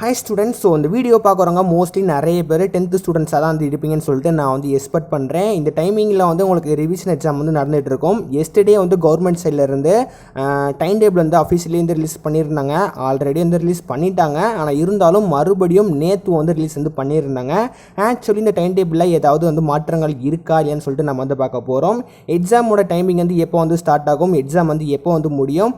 High students so இந்த video பார்க்குறவங்க mostly நிறைய பேர் டென்த்து ஸ்டூடெண்ட்ஸாக தான் வந்து இருப்பீங்கன்னு சொல்லிட்டு நான் வந்து எக்ஸ்பெக்ட் பண்ணுறேன் இந்த டைமிங்கில் வந்து உங்களுக்கு ரிவிஷன் எக்ஸாம் வந்து நடந்துகிட்டு இருக்கும். எஸ்டர்டே வந்து கவர்மெண்ட் சைட்லேருந்து டைம் டேபிள் வந்து அஃபீஷியலி வந்து ரிலீஸ் பண்ணியிருந்தாங்க. ஆல்ரெடி வந்து ரிலீஸ் பண்ணிட்டாங்க. ஆனால் இருந்தாலும் மறுபடியும் நேற்று வந்து ரிலீஸ் வந்து பண்ணியிருந்தாங்க. ஆக்சுவலி இந்த டைம் டேபிளில் ஏதாவது வந்து மாற்றங்கள் இருக்கா இல்லையான்னு சொல்லிட்டு நம்ம வந்து பார்க்க போகிறோம் எக்ஸாமோட டைமிங் வந்து எப்போ வந்து ஸ்டார்ட் ஆகும்? எக்ஸாம் வந்து எப்போ வந்து முடியும்?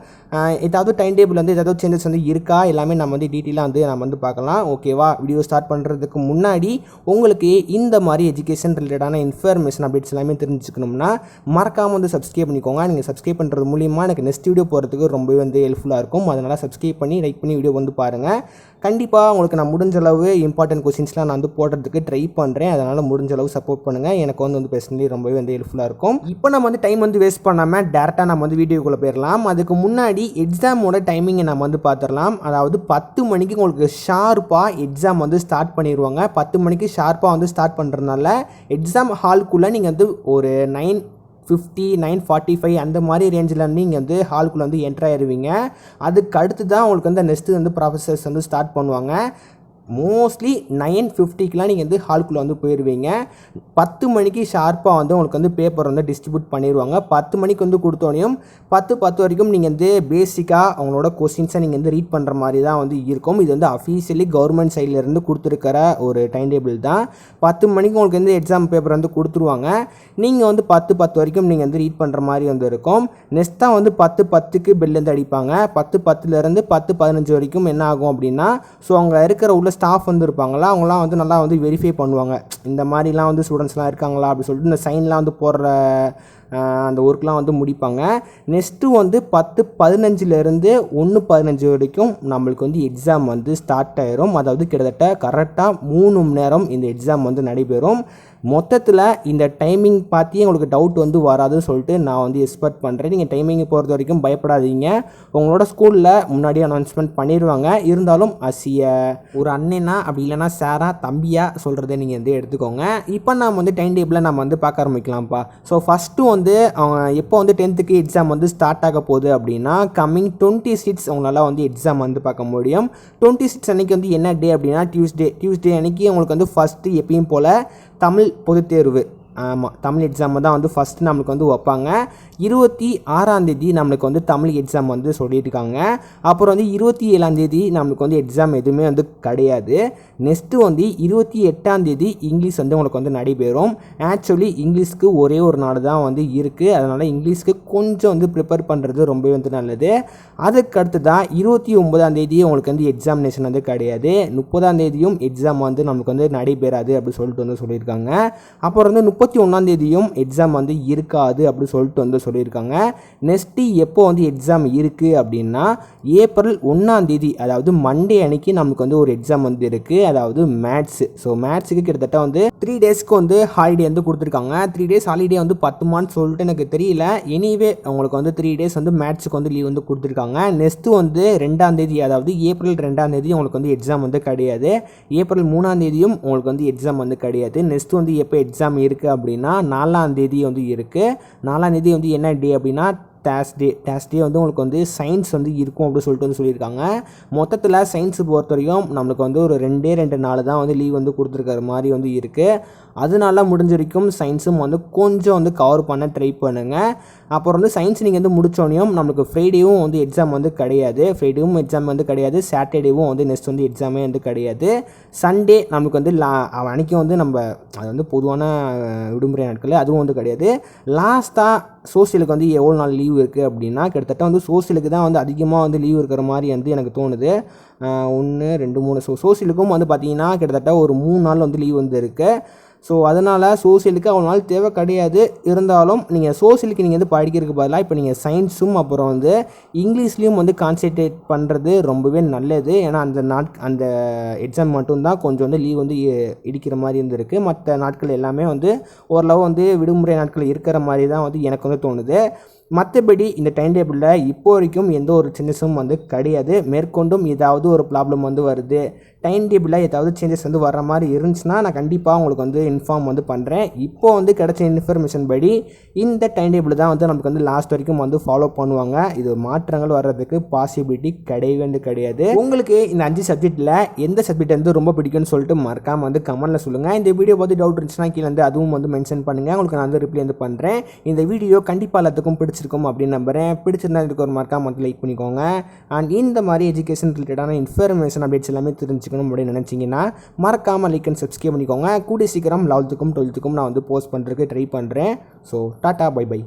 ஏதாவது டைம் டேபிள் வந்து ஏதாவது சேஞ்சஸ் வந்து இருக்கா? எல்லாமே நம்ம வந்து டீட்டெயிலாக வந்து நம்ம வந்து பார்க்கலாம். ஓகேவா வீடியோ ஸ்டார்ட் பண்ணுறதுக்கு முன்னாடி உங்களுக்கு இந்த மாதிரி எஜுகேஷன் ரிலேட்டடான இன்ஃபர்மேஷன் அப்டேட்ஸ் எல்லாமே தெரிஞ்சுக்கணும்னா மறக்காமல் வந்து சப்ஸ்கிரைப் பண்ணிக்கோங்க. நீங்கள் சப்ஸ்கிரைப் பண்ணுறது மூலியமாக எனக்கு நெக்ஸ்ட் வீடியோ போகிறதுக்கு ரொம்பவே வந்து ஹெல்ப்ஃபுல்லாக இருக்கும். அதனால் சப்ஸ்கிரைப் பண்ணி லைக் பண்ணி வீடியோ வந்து பாருங்கள் கண்டிப்பாக உங்களுக்கு நான் முடிஞ்ச அளவு இம்பார்ட்டன்ட் கொஸ்டின்ஸ்லாம் நான் வந்து போடுறதுக்கு ட்ரை பண்ணுறேன் அதனால் முடிஞ்ச அளவு சப்போர்ட் பண்ணுங்கள் எனக்கு வந்து வந்து பர்சனலி ரொம்பவே வந்து ஹெல்ப்ஃபுல்லாக இருக்கும். இப்போ நம்ம வந்து டைம் வந்து வேஸ்ட் பண்ணாமல் டேரெக்டாக நம்ம வந்து வீடியோக்குள்ளே போயிடலாம். அதுக்கு முன்னாடி எக்ஸாமோட டைமிங்கை நம்ம வந்து பார்த்துடலாம் அதாவது பத்து மணிக்கு உங்களுக்கு ஷார்ப்பாக எக்ஸாம் வந்து ஸ்டார்ட் பண்ணிடுவாங்க பத்து மணிக்கு ஷார்ப்பாக வந்து ஸ்டார்ட் பண்ணுறதுனால எக்ஸாம் ஹால்குள்ளே நீங்கள் வந்து ஒரு nine fifty nine forty five அந்த மாதிரி ரேஞ்சில் வந்து நீங்கள் வந்து ஹாலுக்குள்ளே வந்து என்ட்ரு ஆயிடுவீங்க அதுக்கு அடுத்து தான் உங்களுக்கு வந்து நெக்ஸ்ட்டு வந்து ப்ராஃபஸர்ஸ் வந்து ஸ்டார்ட் பண்ணுவாங்க. மோஸ்ட்லி நைன் ஃபிஃப்டிக்கெலாம் நீங்கள் வந்து ஹால்குள்ளே வந்து போயிடுவீங்க பத்து மணிக்கு ஷார்ப்பாக வந்து உங்களுக்கு வந்து பேப்பர் வந்து டிஸ்ட்ரிபியூட் பண்ணிடுவாங்க பத்து மணிக்கு வந்து கொடுத்தோனையும் பத்து பத்து வரைக்கும் நீங்கள் வந்து பேசிக்காக அவங்களோட கொஸ்டின்ஸை நீங்கள் வந்து ரீட் பண்ணுற மாதிரி தான் வந்து இருக்கும். இது வந்து அஃபீஷியலி கவர்மெண்ட் சைட்லேருந்து கொடுத்துருக்கிற ஒரு டைம் டேபிள் தான். பத்து மணிக்கு உங்களுக்கு வந்து எக்ஸாம் பேப்பர் வந்து கொடுத்துருவாங்க. நீங்கள் வந்து பத்து பத்து வரைக்கும் நீங்கள் வந்து ரீட் பண்ணுற மாதிரி வந்து இருக்கும். நெக்ஸ்ட் தான் வந்து பத்து பத்துக்கு பெல்லேருந்து அடிப்பாங்க. பத்து பத்துலேருந்து பத்து பதினஞ்சு வரைக்கும் என்ன ஆகும் அப்படின்னா ஸோ அங்கே இருக்கிற உள்ள ஸ்டாஃப் வந்து இருப்பாங்களா அவங்களாம் வந்து நல்லா வந்து வெரிஃபை பண்ணுவாங்க. இந்த மாதிரிலாம் வந்து ஸ்டூடெண்ட்ஸ்லாம் இருக்காங்களா அப்படி சொல்லிட்டு இந்த சைன்லாம் வந்து போடுற அந்த ஒர்க்லாம் வந்து முடிப்பாங்க. நெக்ஸ்ட்டு வந்து பத்து பதினஞ்சுலேருந்து ஒன்று பதினஞ்சு வரைக்கும் நம்மளுக்கு வந்து எக்ஸாம் வந்து ஸ்டார்ட் ஆயிரும். அதாவது கிட்டத்தட்ட கரெக்டாக மூணு மணி நேரம் இந்த எக்ஸாம் வந்து நடைபெறும். மொத்தத்தில் இந்த டைமிங் பார்த்தி உங்களுக்கு டவுட் வந்து வராதுன்னு சொல்லிட்டு நான் வந்து எக்ஸ்பெக்ட் பண்ணுறேன் நீங்கள் டைமிங் பொறுத்த வரைக்கும் பயப்படாதீங்க. உங்களோட ஸ்கூலில் முன்னாடி அனௌன்ஸ்மெண்ட் பண்ணிடுவாங்க இருந்தாலும் அசிய ஒரு அண்ணனா அப்படி இல்லைன்னா சாரா தம்பியா சொல்கிறத நீங்கள் வந்து எடுத்துக்கோங்க. இப்போ நம்ம வந்து டைம் டேபிளை நம்ம வந்து பார்க்க ஆரம்பிக்கலாம்ப்பா. ஸோ ஃபஸ்ட்டு வந்து அவங்க எப்போ வந்து டென்த்துக்கு எக்ஸாம் வந்து ஸ்டார்ட் ஆக போகுது அப்படின்னா கம்மிங் டுவெண்ட்டி சிக்ஸ் உங்களால் வந்து எக்ஸாம் வந்து பார்க்க முடியும். டுவெண்ட்டி சிக்ஸ் அன்றைக்கி வந்து என்ன டே அப்படின்னா டியூஸ்டே டியூஸ்டே அன்றைக்கி உங்களுக்கு வந்து ஃபஸ்ட்டு எப்பயும் போல் தமிழ் பொதுத் தேர்வு. ஆமாம் தமிழ் எக்ஸாம் தான் வந்து ஃபஸ்ட்டு நம்மளுக்கு வந்து வைப்பாங்க. இருபத்தி ஆறாந்தேதி நம்மளுக்கு வந்து தமிழ் எக்ஸாம் வந்து சொல்லியிருக்காங்க. அப்புறம் வந்து இருபத்தி ஏழாந்தேதி நம்மளுக்கு வந்து எக்ஸாம் எதுவுமே வந்து கிடையாது. நெக்ஸ்ட்டு வந்து இருபத்தி எட்டாந்தேதி இங்கிலீஷ் வந்து உங்களுக்கு வந்து நடைபெறும். ஆக்சுவலி இங்கிலீஷ்க்கு ஒரே ஒரு நாள் தான் வந்து இருக்குது அதனால் இங்கிலீஷ்க்கு கொஞ்சம் வந்து ப்ரிப்பேர் பண்ணுறது ரொம்பவே வந்து நல்லது. அதுக்கடுத்து தான் இருபத்தி ஒம்பதாந்தேதி உங்களுக்கு வந்து எக்ஸாமினேஷன் வந்து கிடையாது. முப்பதாந்தேதியும் எக்ஸாம் வந்து நமக்கு வந்து நடைபெறாது அப்படி சொல்லிட்டு வந்து சொல்லியிருக்காங்க. அப்புறம் வந்து முப்பத்தி ஒன்றாம் தேதியும் எக்ஸாம் வந்து இருக்காது அப்படின்னு சொல்லிட்டு வந்து சொல்லியிருக்காங்க. நெக்ஸ்ட்டு எப்போ வந்து எக்ஸாம் இருக்குது அப்படின்னா ஏப்ரல் ஒன்றாம் தேதி அதாவது மண்டே அன்னைக்கு நமக்கு வந்து ஒரு எக்ஸாம் வந்து இருக்குது அதாவது மேத்ஸு ஸோ மேத்ஸுக்கு கிட்டத்தட்ட வந்து த்ரீ டேஸ்க்கு வந்து ஹாலிடே வந்து கொடுத்துருக்காங்க. த்ரீ டேஸ் ஹாலிடே வந்து பத்துமான்னு சொல்லிட்டு எனக்கு தெரியல. எனிவே உங்களுக்கு வந்து த்ரீ டேஸ் வந்து மேத்ஸுக்கு வந்து லீவ் வந்து கொடுத்துருக்காங்க. நெக்ஸ்ட்டு வந்து ரெண்டாம் தேதி அதாவது ஏப்ரல் ரெண்டாம் தேதி உங்களுக்கு வந்து எக்ஸாம் வந்து கிடையாது. ஏப்ரல் மூணாம் தேதியும் உங்களுக்கு வந்து எக்ஸாம் வந்து கிடையாது. நெக்ஸ்ட் வந்து எப்போ எக்ஸாம் இருக்குது அப்படின்னா நாலாம் தேதி வந்து இருக்குது நாலாம் தேதி வந்து என்ன டே அப்படின்னா தேஸ்டே தேஸ்டே வந்து உங்களுக்கு வந்து சயின்ஸ் வந்து இருக்கும் அப்படின்னு சொல்லிட்டு வந்து சொல்லியிருக்காங்க. மொத்தத்தில் சயின்ஸ் பொறுத்த வரைக்கும் நம்மளுக்கு வந்து ஒரு ரெண்டே ரெண்டு நாள் தான் வந்து லீவ் வந்து கொடுத்துருக்கிற மாதிரி வந்து இருக்குது அதனால முடிஞ்ச வரைக்கும் சயின்ஸும் வந்து கொஞ்சம் வந்து கவர் பண்ண ட்ரை பண்ணுங்கள் அப்புறம் வந்து சயின்ஸ் நீங்கள் வந்து முடிச்சோடனையும் நம்மளுக்கு ஃப்ரைடேவும் வந்து எக்ஸாம் வந்து கிடையாது. ஃப்ரைடேவும் எக்ஸாம் வந்து கிடையாது. சாட்டர்டேவும் வந்து நெக்ஸ்ட் வந்து எக்ஸாமே வந்து கிடையாது. சண்டே நமக்கு வந்து லா அன்றைக்கும் வந்து நம்ம அது வந்து பொதுவான விடுமுறை நாட்கள் அதுவும் வந்து கிடையாது. லாஸ்ட்டாக சோசியலுக்கு வந்து எவ்வளோ நாள் லீவ் இருக்குது அப்படின்னா கிட்டத்தட்ட வந்து சோசியலுக்கு தான் வந்து அதிகமாக வந்து லீவ் இருக்கிற மாதிரி வந்து எனக்கு தோணுது. ஒன்று ரெண்டு மூணு. ஸோ சோசியலுக்கும் வந்து பார்த்திங்கன்னா கிட்டத்தட்ட ஒரு மூணு நாள் வந்து லீவ் வந்து இருக்குது ஸோ அதனால் சோசியலுக்கு அவ்வளோ நாள் தேவை கிடையாது. இருந்தாலும் நீங்கள் சோசியலுக்கு நீங்கள் வந்து படிக்கிறதுக்கு பதிலாக இப்போ நீங்கள் சயின்ஸும் அப்புறம் வந்து இங்கிலீஷ்லேயும் வந்து கான்சென்ட்ரேட் பண்ணுறது ரொம்பவே நல்லது. ஏன்னா அந்த நாட் அந்த எக்ஸாம் மட்டும்தான் கொஞ்சம் வந்து லீவ் வந்து இ- இடிக்கிற மாதிரி இருந்திருக்கு. மற்ற நாட்கள் எல்லாமே வந்து ஓரளவு வந்து விடுமுறை நாட்கள் இருக்கிற மாதிரி தான் வந்து எனக்கு வந்து தோணுது. மற்றபடி இந்த டைம் டேபிளில் இப்போ வரைக்கும் எந்த ஒரு சேஞ்சஸும் வந்து கிடையாது. மேற்கொண்டும் ஏதாவது ஒரு ப்ராப்ளம் வந்து வருது. டைம் டேபிளில் ஏதாவது சேஞ்சஸ் வந்து வர மாதிரி இருந்துச்சுன்னா நான் கண்டிப்பாக உங்களுக்கு வந்து இன்ஃபார்ம் வந்து பண்ணுறேன் இப்போ வந்து கிடைச்ச இன்ஃபர்மேஷன் படி இந்த டைம் டேபிள் தான் வந்து நமக்கு வந்து லாஸ்ட் வரைக்கும் வந்து ஃபாலோ பண்ணுவாங்க. இது மாற்றங்கள் வர்றதுக்கு பாசிபிலிட்டி கிடையவே வந்து கிடையாது. உங்களுக்கு இந்த அஞ்சு சப்ஜெக்ட்டில் எந்த சப்ஜெக்ட் வந்து ரொம்ப பிடிக்கும்னு சொல்லிட்டு மறக்காமல் வந்து கமெண்ட்டில் சொல்லுங்கள் இந்த வீடியோ பார்த்து டவுட் இருந்துச்சுன்னா கீழே வந்து அதுவும் வந்து மென்ஷன் பண்ணுங்கள் உங்களுக்கு நான் வந்து ரிப்ளை வந்து பண்ணுறேன் இந்த வீடியோ கண்டிப்பாக எல்லாத்துக்கும் பிடிச்சி பிடிச்சிருக்கும் அப்படின்னு நம்புறேன். பிடிச்சிருந்தா இதுக்கு ஒரு மறக்காம மட்டும் லைக் பண்ணிக்கோங்க. அண்ட் இந்த மாதிரி எஜுகேஷன் ரிலேட்டடான இன்ஃபர்மேஷன் அப்டேட்ஸ் எல்லாமே தெரிஞ்சுக்கணும் அப்படின்னு நினச்சிங்கன்னா மறக்காமல் லைக் அண்ட் சப்ஸ்கிரைப் பண்ணிக்கோங்க. கூடிய சீக்கிரம் லெவல்த்துக்கும் டுவெல்த்துக்கும் நான் வந்து போஸ்ட் பண்ணுறதுக்கு ட்ரை பண்ணுறேன் ஸோ டாட்டா பை பை